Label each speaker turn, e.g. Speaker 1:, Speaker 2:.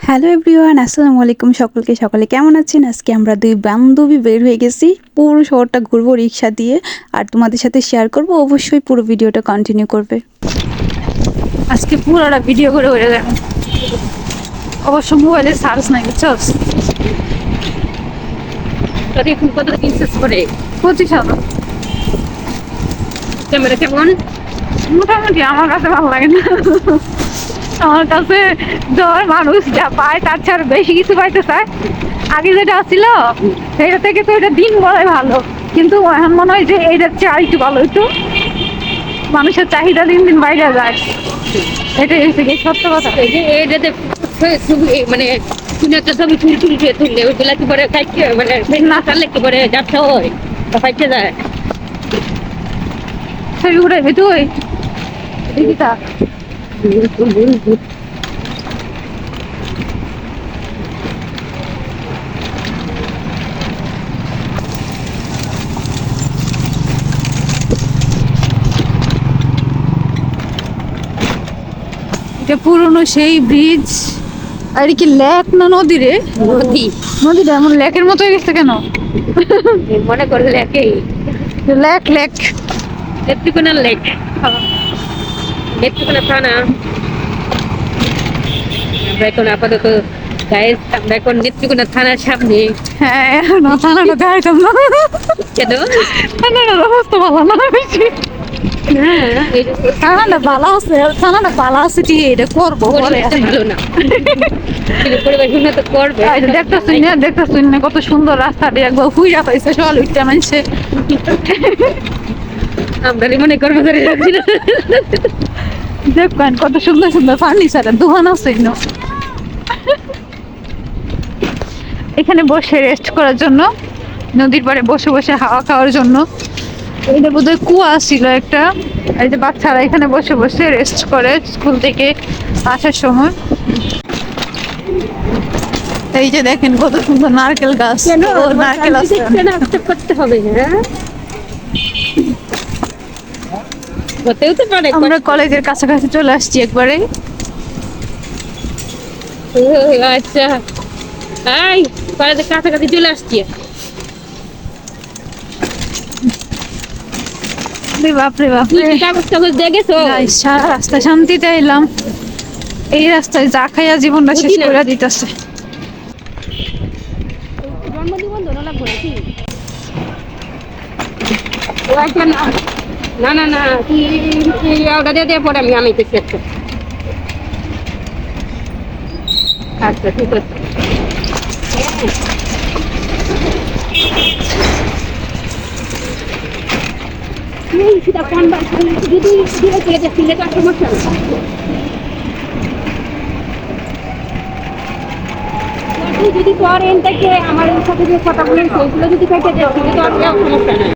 Speaker 1: Hello everyone আসসালামু আলাইকুম সকলকে। সকলে কেমন আছেন? আজকে আমরা দুই বান্ধবী বের হয়ে গেছি পুরো শহরটা ঘুরবো রিক্সা দিয়ে। আর তোমাদের সাথে শেয়ার করব, অবশ্যই পুরো ভিডিওটা কন্টিনিউ করবে। আজকে পুরোটা ভিডিও করে হয়ে যাবে অবশ্য মোবাইলে চার্জ নাই বুঝছস
Speaker 2: এখন ক্যামেরা কেমন?
Speaker 1: মোটামুটি আমার কাছে ভালো লাগে না। আমার কাছে ধর মানুষ যা পায় তার ছাড়া বেশি কিছু পাইতে চায়। আগে যেটা ছিল সেটা থেকে তো এটা দিন বলাই ভালো। কিন্তু এখন মনে হয় যে এইটার চেয়ে একটু ভালো একটু মানুষের চাহিদা দিন দিন বাইরে যায়। এটাই হচ্ছে কি সত্য কথা।
Speaker 2: এটাতে মানে কোনো একটা ছবি তুলি তুলি দিয়ে তুললে ওইগুলা কি পরে কাটতে মানে না চাললে কি পরে যাচ্ছে হয় ফাইটে যায়?
Speaker 1: সেই উড়াইবি তুই তা। এটা পুরনো সেই ব্রিজ আর কি লেক না নদী রে?
Speaker 2: নদী।
Speaker 1: নদীটা এমন লেকের মতো হয়ে গেছে কেন?
Speaker 2: মনে করলে একই
Speaker 1: lake lake
Speaker 2: Netrokona lake Netrokona থানা। আমরা এখন আপাতত গায়ের আমরা এখন নেত্রকোনা থানার সামনে।
Speaker 1: হ্যাঁ না থানাটা গাইতাম না।
Speaker 2: কেন?
Speaker 1: থানাটা অবস্থা ভালো না বেশি।
Speaker 2: এই যে
Speaker 1: থানাটা ভালো আছে থানাটা ভালো আছে ঠিক এটা করব
Speaker 2: ভালো না। পরিবেশ উন্নত করবে।
Speaker 1: দেখতেছি না দেখতেছি না কত সুন্দর রাস্তা দিয়ে একবার হুইরা পাইছে সকাল উঠতে মানছে
Speaker 2: আমরা মনে না।
Speaker 1: দেখবেন কত সুন্দর সুন্দর ফার্নিচারের দোকান আছে এখানে। এখানে বসে রেস্ট করার জন্য নদীর পাড়ে বসে বসে হাওয়া খাওয়ার জন্য। এটা বোধহয় কুয়া ছিল একটা এই যে বাচ্চারা এখানে বসে বসে রেস্ট করে স্কুল থেকে আসার সময়। এই যে দেখেন কত সুন্দর নারকেল গাছ। নারকেল আছে।
Speaker 2: করতে হবে হ্যাঁ? হতেও তো পারে
Speaker 1: আমরা কলেজের কাছাকাছি চলে আসছি একবারে।
Speaker 2: আচ্ছা। আই কলেজের কাছাকাছি চলে আসছি।
Speaker 1: বাপরে বাপরে সারা রাস্তা শান্তিতে এলাম। এই রাস্তায় যা খাইয়া জীবনটা শেষ করে দিতেছে।
Speaker 2: লাগবে নাকি না না না তুই ওটা দিয়ে দিয়ে পরে আমি আমি চেক আচ্ছা ঠিক আছে। যদি দিয়ে দিয়ে দিলে তো সমস্যা। তুই যদি তোর এন থেকে আমার সাথে যে কথা বলেন সেইগুলো যদি দেয় তাহলে তো আর সমস্যা নাই।